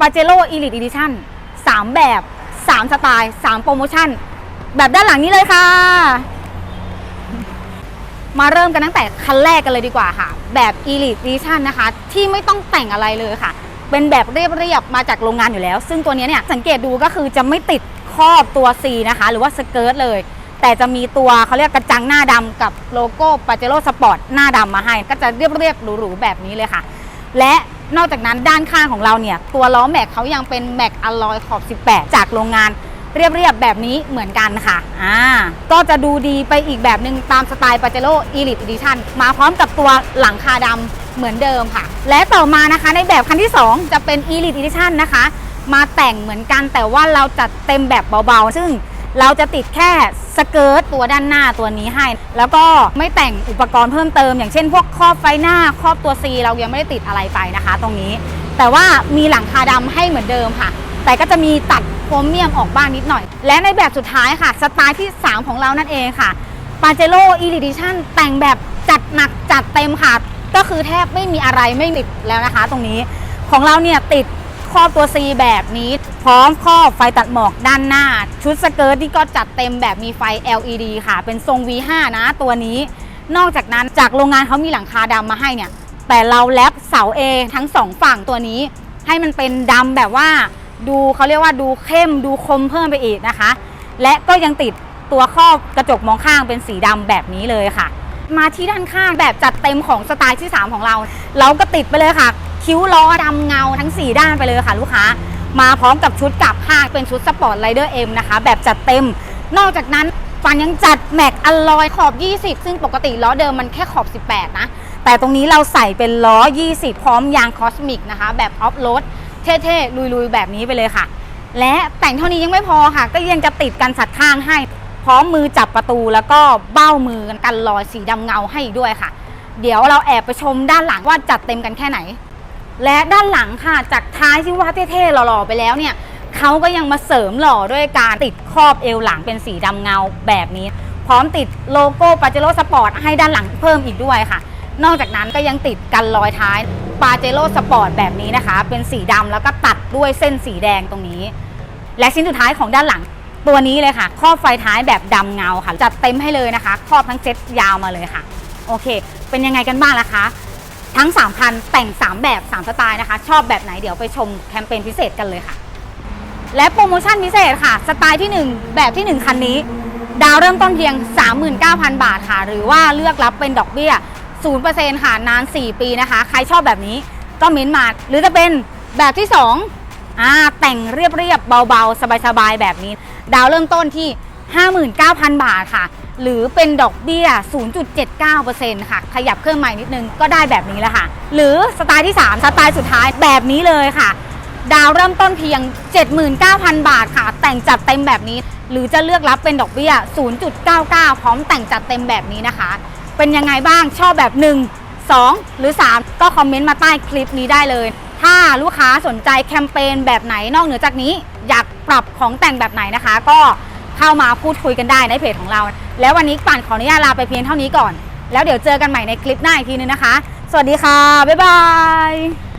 ปาเจโร่ Elite Edition 3แบบ 3 สไตล์ 3 โปรโมชั่น แบบด้านหลังนี้เลยค่ะ มาเริ่มกันตั้งแต่คันแรกกันเลยดีกว่าค่ะ แบบ Elite Edition นะคะ ที่ไม่ต้องแต่งอะไรเลยค่ะ เป็นแบบเรียบๆมาจากโรงงานอยู่แล้ว ซึ่งตัวนี้เนี่ยสังเกตดูก็คือจะไม่ติดครอบตัว C นะคะ หรือว่าสเกิร์ตเลยแต่จะมีตัวเขาเรียกกระจังหน้าดำกับโลโก้ปาเจโร่สปอร์ตหน้าดำมาให้ ก็จะเรียบๆหรูๆแบบนี้เลยค่ะ และ นอกจากนั้นด้านข้างของเราเนี่ย ตัวล้อแม็กเขายังเป็นแม็กอลลอยขอบ 18 จากโรงงานเรียบๆแบบนี้เหมือนกันค่ะ อ่า ก็จะดูดีไปอีกแบบหนึ่งตามสไตล์ปาเจโร่ Elite Edition มาพร้อมกับตัวหลังคาดำเหมือนเดิมค่ะ และต่อมานะคะในแบบคันที่ 2 จะเป็น Elite Edition นะคะ มาแต่งเหมือนกันแต่ว่าเราจัดเต็มแบบเบาๆ ซึ่ง เราจะติดแค่สเกิร์ตตัวด้านหน้าตัวนี้ให้ แล้วก็ไม่แต่งอุปกรณ์เพิ่มเติม อย่างเช่นพวกครอบไฟหน้าครอบตัว C เรายังไม่ได้ติดอะไรไปนะคะ ตรงนี้ แต่ว่ามีหลังคาดำให้เหมือนเดิมค่ะ แต่ก็จะมีตัดโครเมียมออกบ้างนิดหน่อย และในแบบสุดท้ายค่ะ สไตล์ที่ 3 ของเรานั่นเองค่ะปาเจโร่ e d i t i o n แต่งแบบจัดหนักจัดเต็มค่ะ ก็คือแทบไม่มีอะไรไม่ติดแล้วนะคะ ตรงนี้ของเราเนี่ยติด ครอบตัว C แบบนี้ พร้อมครอบไฟตัดหมอกด้านหน้า ชุดสเกิร์ตที่ก็จัดเต็มแบบมีไฟ LED ค่ะ เป็นทรง V5 นะตัวนี้ นอกจากนั้นจากโรงงานเขามีหลังคาดำมาให้เนี่ย แต่เราแลบเสา A ทั้งสองฝั่งตัวนี้ ให้มันเป็นดำแบบว่า ดูเขาเรียกว่าดูเข้มดูคมเพิ่มไปอีกนะคะ และก็ยังติดตัวครอบกระจกมองข้างเป็นสีดำแบบนี้เลยค่ะ มาที่ด้านข้างแบบจัดเต็มของสไตล์ที่ 3 ของเรา เราก็ติดไปเลยค่ะ คิ้วล้อดำเงาทั้ง 4 ด้านไปเลยค่ะลูกค้า มาพร้อมกับชุดกับข้าเป็นชุดสปอร์ตไรเดอร์เอ็มนะคะ แบบจัดเต็ม นอกจากนั้นฟันยังจัดแม็กอลลอยขอบ 20 ซึ่งปกติล้อเดิมมันแค่ขอบ 18 นะ แต่ตรงนี้เราใส่เป็นล้อ 20 พร้อมยางคอสมิกนะคะ แบบออฟโรดเท่ๆ ลุยๆ แบบนี้ไปเลยค่ะ และแต่งเท่านี้ยังไม่พอค่ะ ก็ยังจะติดกันสัดข้างให้ พร้อมมือจับประตูแล้วก็เบ้ามือกันรอยสีดำเงาให้อีกด้วยค่ะ เดี๋ยวเราแอบไปชมด้านหลังว่าจัดเต็มกันแค่ไหน และด้านหลังค่ะจากท้ายที่ว่าเท่ๆหล่อๆไปแล้วเนี่ยเขาก็ยังมาเสริมหล่อด้วยการติดครอบเอวหลังเป็นสีดำเงาแบบนี้ พร้อมติดโลโก้ปาเจโร่สปอร์ตให้ด้านหลังเพิ่มอีกด้วยค่ะ นอกจากนั้นก็ยังติดกันรอยท้ายปาเจโร่สปอร์ตแบบนี้นะคะ เป็นสีดำแล้วก็ตัดด้วยเส้นสีแดงตรงนี้ และชิ้นสุดท้ายของด้านหลังตัวนี้เลยค่ะ ครอบไฟท้ายแบบดำเงาค่ะ จัดเต็มให้เลยนะคะ ครอบทั้งเซ็ตยาวมาเลยค่ะ โอเค เป็นยังไงกันบ้างล่ะคะ ทั้ง 3 คันแต่ง 3 แบบ 3 สไตล์นะคะ ชอบแบบไหนเดี๋ยวไปชมแคมเปญพิเศษกันเลยค่ะ และโปรโมชั่นพิเศษค่ะ สไตล์ที่ 1 แบบที่ 1 คันนี้ ดาวเริ่มต้นเพียง 39,000 บาทค่ะ หรือว่าเลือกรับเป็นดอกเบี้ย 0%ค่ะนาน 4 ปีนะคะ ใครชอบแบบนี้ก็เม้นมา หรือจะเป็นแบบที่2อ่าแต่งเรียบๆเบาๆ สบายๆ แบบนี้ ดาวเริ่มต้นที่ 59,000 บาทค่ะ หรือเป็นดอกเบี้ย 0.79%ค่ะ ขยับเครื่องใหม่นิดนึงก็ได้แบบนี้แล้วค่ะ หรือสไตล์ที่ 3 สไตล์สุดท้ายแบบนี้เลยค่ะ ดาวเริ่มต้นเพียง 79,000 บาทค่ะ แต่งจัดเต็มแบบนี้ หรือจะเลือกรับเป็นดอกเบี้ย 0.99 พร้อมแต่งจัดเต็มแบบนี้นะคะ เป็นยังไงบ้างชอบแบบ 1 2 หรือ 3 ก็คอมเมนต์มาใต้คลิปนี้ได้เลยถ้าลูกค้าสนใจแคมเปญแบบไหนนอกเหนือจากนี้ อยากปรับของแต่งแบบไหนนะคะ ก็ เข้ามาพูดคุยกันได้ในเพจของเรา แล้ววันนี้ป่านขออนุญาตลาไปเพียงเท่านี้ก่อน แล้วเดี๋ยวเจอกันใหม่ในคลิปหน้าอีกทีนึงนะคะ สวัสดีค่ะ บ๊ายบาย